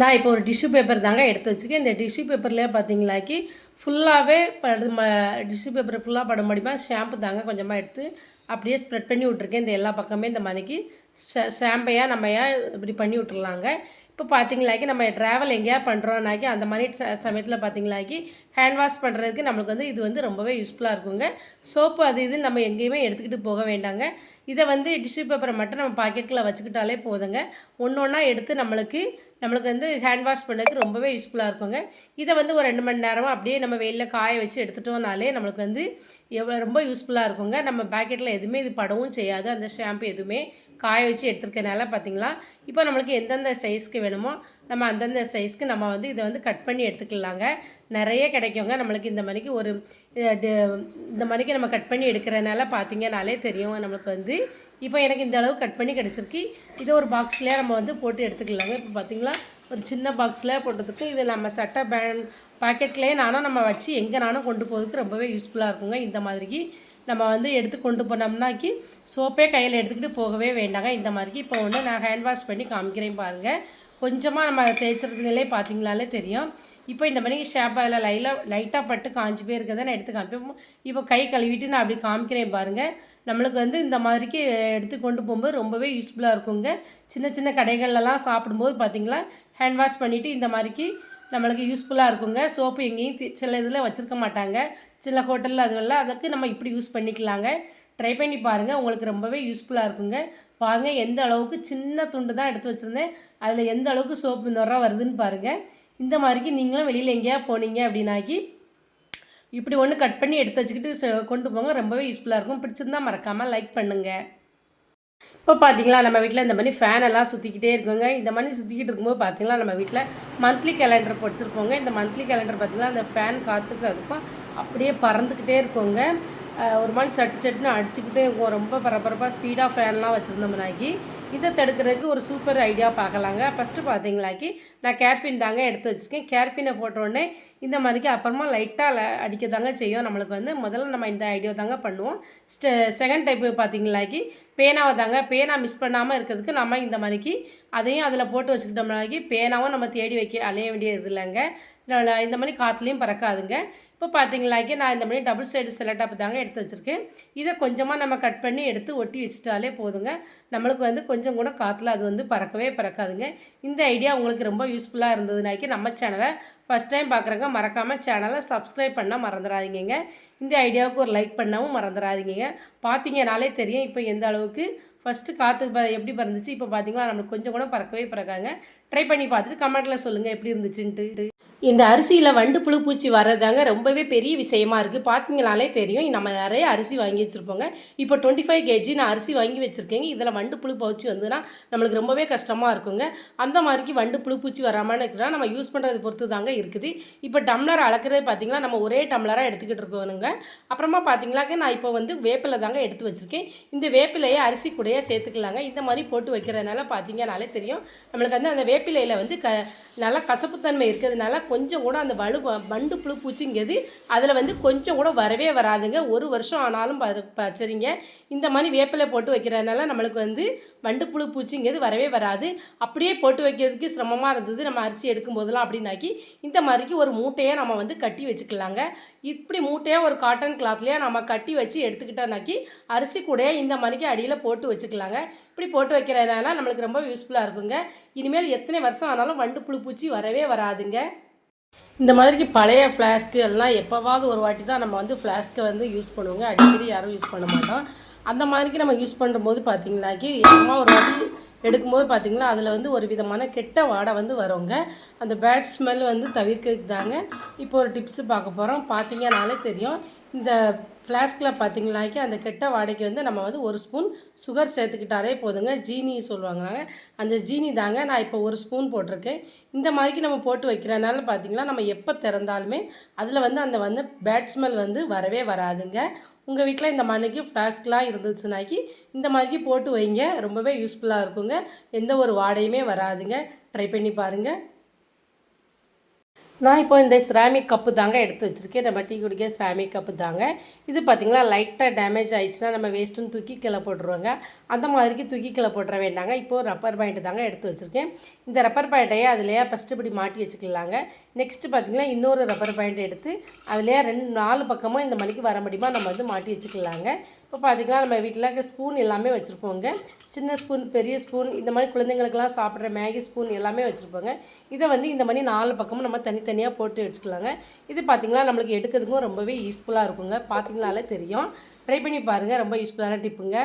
நான் இப்போ ஒரு டிஷ்யூ பேப்பர் தாங்க எடுத்து வச்சுருக்கேன். இந்த டிஷ்யூ பேப்பர்லேயே பார்த்தீங்களாக்கி ஃபுல்லாகவே படு ம டிஷ்யூ பேப்பர் ஃபுல்லாக பட முடியுமா? ஷாம்பு தாங்க கொஞ்சமாக எடுத்து அப்படியே ஸ்ப்ரெட் பண்ணி விட்ருக்கேன் இந்த எல்லா பக்கமே இந்த மாதிரிக்கு ஷாம்பையாக நம்ம ஏன் இப்படி பண்ணி விட்ருலாங்க இப்போ பார்த்தீங்களாக்கி நம்ம ட்ராவல் எங்கேயா பண்ணுறோன்னாக்கி அந்த மாதிரி சமயத்தில் பார்த்தீங்களாக்கி ஹேண்ட் வாஷ் பண்ணுறதுக்கு நம்மளுக்கு வந்து இது வந்து ரொம்பவே யூஸ்ஃபுல்லாக இருக்குங்க. சோப்பு அது இது நம்ம எங்கேயுமே எடுத்துக்கிட்டு போக வேண்டாங்க. இதை வந்து டிஷ்யூ பேப்பரை மட்டும் நம்ம பாக்கெட்டில் வச்சுக்கிட்டாலே போதுங்க. ஒன்று ஒன்றா எடுத்து நம்மளுக்கு நம்மளுக்கு வந்து ஹேண்ட் வாஷ் பண்ணுறதுக்கு ரொம்பவே யூஸ்ஃபுல்லாக இருக்குங்க. இதை வந்து ஒரு ரெண்டு மணி நேரமாக அப்படியே நம்ம வெயிலில் காய வச்சு எடுத்துட்டோம்னாலே நம்மளுக்கு வந்து எவ்வளோ ரொம்ப யூஸ்ஃபுல்லாக இருக்குங்க. நம்ம பேக்கெட்டில் எதுவுமே இது படவும் செய்யாது. அந்த ஷாம்பு எதுவுமே காய வச்சு எடுத்துருக்கனால பார்த்தீங்களா? இப்போ நம்மளுக்கு எந்தெந்த சைஸ்க்கு வேணுமோ நம்ம அந்தந்த சைஸ்க்கு நம்ம வந்து இதை வந்து கட் பண்ணி எடுத்துக்கலாங்க. நிறைய கிடைக்குங்க. நம்மளுக்கு இந்த மாதிரிக்கு ஒரு இந்த மாதிரிக்கு நம்ம கட் பண்ணி எடுக்கிறனால பார்த்தீங்கனாலே தெரியும் நம்மளுக்கு வந்து. இப்போ எனக்கு இந்த அளவு கட் பண்ணி கிடச்சிருக்கு. இதை ஒரு பாக்ஸ்லேயே நம்ம வந்து போட்டு எடுத்துக்கலாங்க. இப்போ பார்த்தீங்களா? ஒரு சின்ன பாக்ஸில் போட்டதுக்கு இது நம்ம சட்டை பேண்ட் பாக்கெட்லேயே நானும் நம்ம வச்சு எங்கே நானும் கொண்டு போகிறதுக்கு ரொம்பவே யூஸ்ஃபுல்லாக இருக்குங்க. இந்த மாதிரிக்கு நம்ம வந்து எடுத்து கொண்டு போனோம்னாக்கி சோப்பே கையில் எடுத்துக்கிட்டு போகவே வேண்டாங்க. இந்த மாதிரிக்கு இப்போ ஒன்று நான் ஹேண்ட் வாஷ் பண்ணி காமிக்கிறேன் பாருங்கள் கொஞ்சமாக நம்ம தேய்ச்சதுனாலே பார்த்தீங்களாலே தெரியும். இப்போ இந்த மாதிரி ஷேப் அதில் லைலாக லைட்டாக பட்டு காஞ்சி போயிருக்கதை நான் எடுத்து காமிப்பேன். இப்போ கை கழுவிட்டு நான் அப்படி காமிக்கிறேன் பாருங்கள் நம்மளுக்கு வந்து இந்த மாதிரிக்கு எடுத்து கொண்டு போகும்போது ரொம்பவே யூஸ்ஃபுல்லாக இருக்குங்க. சின்ன சின்ன கடைகள்லாம் சாப்பிடும்போது பார்த்தீங்களா ஹேண்ட் வாஷ் பண்ணிவிட்டு இந்த மாதிரிக்கு நம்மளுக்கு யூஸ்ஃபுல்லாக இருக்குங்க. சோப்பு எங்கேயும் தி- சில இதில் வச்சுருக்க மாட்டாங்க. சில ஹோட்டலில் அதுவெல்லாம் அதுக்கு நம்ம இப்படி யூஸ் பண்ணிக்கலாங்க. ட்ரை பண்ணி பாருங்கள் உங்களுக்கு ரொம்பவே யூஸ்ஃபுல்லாக இருக்குங்க. பாருங்கள் எந்த அளவுக்கு சின்ன துண்டு தான் எடுத்து வச்சுருந்தேன். அதில் எந்த அளவுக்கு சோப்பு நுர வருதுன்னு பாருங்கள் இந்த மாதிரிக்கு நீங்களும் வெளியில் எங்கேயா போனீங்க அப்படின்னாக்கி இப்படி ஒன்று கட் பண்ணி எடுத்து வச்சுக்கிட்டு கொண்டு போங்க. ரொம்பவே யூஸ்ஃபுல்லாக இருக்கும். பிடிச்சிருந்தா மறக்காமல் லைக் பண்ணுங்கள் இப்போ பார்த்தீங்களா நம்ம வீட்டில் இந்த மாதிரி ஃபேன் எல்லாம் சுற்றிக்கிட்டே இருக்குங்க. இந்த மாதிரி சுற்றிக்கிட்டு இருக்கும்போது பார்த்தீங்களா நம்ம வீட்டில் மந்த்லி கேலண்டர் படிச்சிருக்கோங்க இந்த மந்த்லி கேலண்டர் பார்த்தீங்கன்னா அந்த ஃபேன் காற்றுக்கு அதுக்கும் அப்படியே பறந்துக்கிட்டே இருக்கோங்க. ஒரு மாதிரி சட்டு சட்டுன்னு அடிச்சுக்கிட்டே இருக்கும். ரொம்ப பரபரப்பாக ஸ்பீடாக ஃபேன்லாம் வச்சுருந்தோம்னாக்கி இதை தடுக்கிறதுக்கு ஒரு சூப்பர் ஐடியா பார்க்கலாங்க. ஃபஸ்ட்டு பார்த்தீங்களாக்கி நான் கேர்ஃபின் தாங்க எடுத்து வச்சுருக்கேன். கேர்ஃபினை போட்டோடனே இந்த மாதிரிக்கு அப்புறமா லைட்டாக அடிக்க தாங்க செய்யும். நம்மளுக்கு வந்து முதல்ல நம்ம இந்த ஐடியா தாங்க பண்ணுவோம். செகண்ட் டைப்பு பார்த்தீங்களாக்கி பேனாவை தாங்க. பேனா மிஸ் பண்ணாமல் இருக்கிறதுக்கு நம்ம இந்த மாதிரிக்கு அதையும் அதில் போட்டு வச்சுக்கிட்டோம்னாக்கி பேனாவும் நம்ம தேடி வைக்க அலைய வேண்டியது இல்லைங்க. இந்த மாதிரி காற்றுலையும் பறக்காதுங்க. இப்போ பார்த்தீங்களாக்கி நான் இந்த மாதிரி டபுள் சைடு செலட்டாப் தாங்க எடுத்து வச்சுருக்கேன். இதை கொஞ்சமாக நம்ம கட் பண்ணி எடுத்து ஒட்டி வச்சுட்டாலே போதுங்க. நம்மளுக்கு வந்து கொஞ்சம் கூட காற்றுல அது வந்து பறக்கவே பறக்காதுங்க. இந்த ஐடியா உங்களுக்கு ரொம்ப யூஸ்ஃபுல்லாக இருந்ததுனாக்கி நம்ம சேனலை ஃபஸ்ட் டைம் பார்க்குறவங்க மறக்காமல் சேனலை சப்ஸ்கிரைப் பண்ண மறந்துடாதீங்க இந்த ஐடியாவுக்கு ஒரு லைக் பண்ணவும் மறந்துடாதீங்க பார்த்தீங்கனாலே தெரியும் இப்போ எந்த அளவுக்கு ஃபஸ்ட்டு காற்று ப எப்படி பறந்துச்சு இப்போ பார்த்தீங்களா நம்மளுக்கு கொஞ்சம் கூட பறக்கவே பறக்காங்க ட்ரை பண்ணி பார்த்துட்டு கமெண்ட்டில் சொல்லுங்கள் எப்படி இருந்துச்சுன்ட்டு. இந்த அரிசியில் வண்டு புழு பூச்சி வர்றதாங்க ரொம்பவே பெரிய விஷயமா இருக்குது பார்த்தீங்கனாலே தெரியும். நம்ம நிறைய அரிசி வாங்கி வச்சுருப்போங்க. இப்போ டுவெண்ட்டி ஃபைவ் கேஜி நான் அரிசி வாங்கி வச்சுருக்கேங்க. இதில் வண்டு புழு பூச்சி வந்துன்னா நம்மளுக்கு ரொம்பவே கஷ்டமாக இருக்குங்க. அந்த மாதிரிக்கு வண்டு புழு பூச்சி வராமல் இருக்கிறா நம்ம யூஸ் பண்ணுறது பொறுத்து தாங்க இருக்குது. இப்போ டம்ளர் அளக்கிறது பார்த்தீங்கன்னா நம்ம ஒரே டம்ளராக எடுத்துக்கிட்டு இருக்கோனுங்க அப்புறமா பார்த்தீங்களாக்க நான் இப்போ வந்து வேப்பிலை தாங்க எடுத்து வச்சுருக்கேன். இந்த வேப்பிலையை அரிசி கூடையே சேர்த்துக்கலாங்க. இந்த மாதிரி போட்டு வைக்கிறதுனால பார்த்தீங்கனாலே தெரியும். நம்மளுக்கு வந்து அந்த வேப்பிலையில் வந்து க நல்லா கசப்புத்தன்மை இருக்கிறதுனால கொஞ்சம் கூட அந்த வலு வண்டு புழு பூச்சிங்கிறது அதில் வந்து கொஞ்சம் கூட வரவே வராதுங்க. ஒரு வருஷம் ஆனாலும் ப பச்சரிங்க. இந்த மாதிரி வேப்பிலை போட்டு வைக்கிறதுனால நம்மளுக்கு வந்து வண்டு புழு பூச்சிங்கிறது வரவே வராது. அப்படியே போட்டு வைக்கிறதுக்கு சிரமமாக இருந்தது. நம்ம அரிசி எடுக்கும் போதெல்லாம் அப்படின்னாக்கி இந்த மாதிரிக்கு ஒரு மூட்டையை நம்ம வந்து கட்டி வச்சுக்கலாங்க. இப்படி மூட்டையாக ஒரு காட்டன் கிளாத்லேயே நம்ம கட்டி வச்சு எடுத்துக்கிட்டோம்னாக்கி அரிசி கூட இந்த மாதிரிக்கு அடியில் போட்டு வச்சுக்கலாங்க. இப்படி போட்டு வைக்கிறதுனால நம்மளுக்கு ரொம்ப யூஸ்ஃபுல்லாக இருக்குங்க. இனிமேல் எத் எத்தனை வருஷம் ஆனாலும் வண்டு புழு பூச்சி வரவே வராதுங்க. இந்த மாதிரிக்கு பழைய ஃப்ளாஸ்க்கு எல்லாம் எப்போவாவது ஒரு வாட்டி தான் நம்ம வந்து ஃப்ளாஸ்க்கை வந்து யூஸ் பண்ணுவோங்க. அடிக்கடி யாரும் யூஸ் பண்ண மாட்டோம். அந்த மாதிரிக்கு நம்ம யூஸ் பண்ணும்போது பார்த்தீங்கன்னாக்கி அம்மா ஒரு வாட்டி எடுக்கும்போது பார்த்திங்கன்னா அதில் வந்து ஒரு விதமான கெட்ட வாடை வந்து வருங்க. அந்த பேட் ஸ்மெல் வந்து தவிர்க்கிறதுக்கு தாங்க. இப்போ ஒரு டிப்ஸு பார்க்க போகிறோம் பார்த்தீங்கனாலே தெரியும். இந்த ஃப்ளாஸ்கில் பார்த்தீங்கன்னாக்கி அந்த கெட்ட வாடைக்கு வந்து நம்ம வந்து ஒரு ஸ்பூன் சுகர் சேர்த்துக்கிட்டாலே போதுங்க. ஜீனி சொல்லுவாங்க அந்த ஜீனி தாங்க நான் இப்போ ஒரு ஸ்பூன் போட்டிருக்கேன். இந்த மாதிரிக்கு நம்ம போட்டு வைக்கிறனால பார்த்தீங்கன்னா நம்ம எப்போ திறந்தாலுமே அதில் வந்து அந்த வந்து பேட் ஸ்மெல் வந்து வரவே வராதுங்க. உங்கள் வீட்டில் இந்த மாதிரிக்கு ஃப்ளாஸ்க்லாம் இருந்துச்சுனாக்கி இந்த மாதிரிக்கு போட்டு வைங்க. ரொம்பவே யூஸ்ஃபுல்லாக இருக்குங்க. எந்த ஒரு வாடையுமே வராதுங்க. ட்ரை பண்ணி பாருங்கள் நான் இப்போ இந்த சிராமிக் கப்பு தாங்க எடுத்து வச்சுருக்கேன். நம்ம டீ குடிக்க சிராமிக் கப்பு தாங்க. இது பார்த்திங்களா லைட்டாக டேமேஜ் ஆயிடுச்சுன்னா நம்ம வேஸ்ட்டுன்னு தூக்கி கிளை போட்டுருவாங்க. அந்த மாதிரிக்கு தூக்கி கிளை போட்டுற வேண்டாங்க. இப்போது ரப்பர் பாயிண்ட் தாங்க எடுத்து வச்சுருக்கேன். இந்த ரப்பர் பாயிண்ட்டையே அதுலேயே ஃபஸ்ட்டு இப்படி மாட்டி வச்சுக்கலாங்க. நெக்ஸ்ட்டு பார்த்திங்கன்னா இன்னொரு ரப்பர் பாயிண்ட் எடுத்து அதுலேயே ரெண்டு நாலு பக்கமும் இந்த மணிக்கு வர முடியுமா நம்ம வந்து மாட்டி வச்சுக்கலாங்க. இப்போ பார்த்திங்கன்னா நம்ம வீட்டில் ஸ்பூன் எல்லாமே வச்சுருப்போங்க. சின்ன ஸ்பூன் பெரிய ஸ்பூன் இந்த மாதிரி குழந்தைங்களுக்கெல்லாம் சாப்பிட்ற மேகி ஸ்பூன் எல்லாமே வச்சுருப்போங்க. இதை வந்து இந்த மாதிரி நாலு பக்கமும் நம்ம தனி தனித்தனியாக போட்டு வச்சுக்கலாங்க இது பார்த்திங்களா நம்மளுக்கு எடுக்கிறதுக்கும் ரொம்பவே யூஸ்ஃபுல்லாக இருக்குங்க. பார்த்திங்கனாலே தெரியும். ட்ரை பண்ணி பாருங்கள் ரொம்ப யூஸ்ஃபுல்லான டிப்புங்க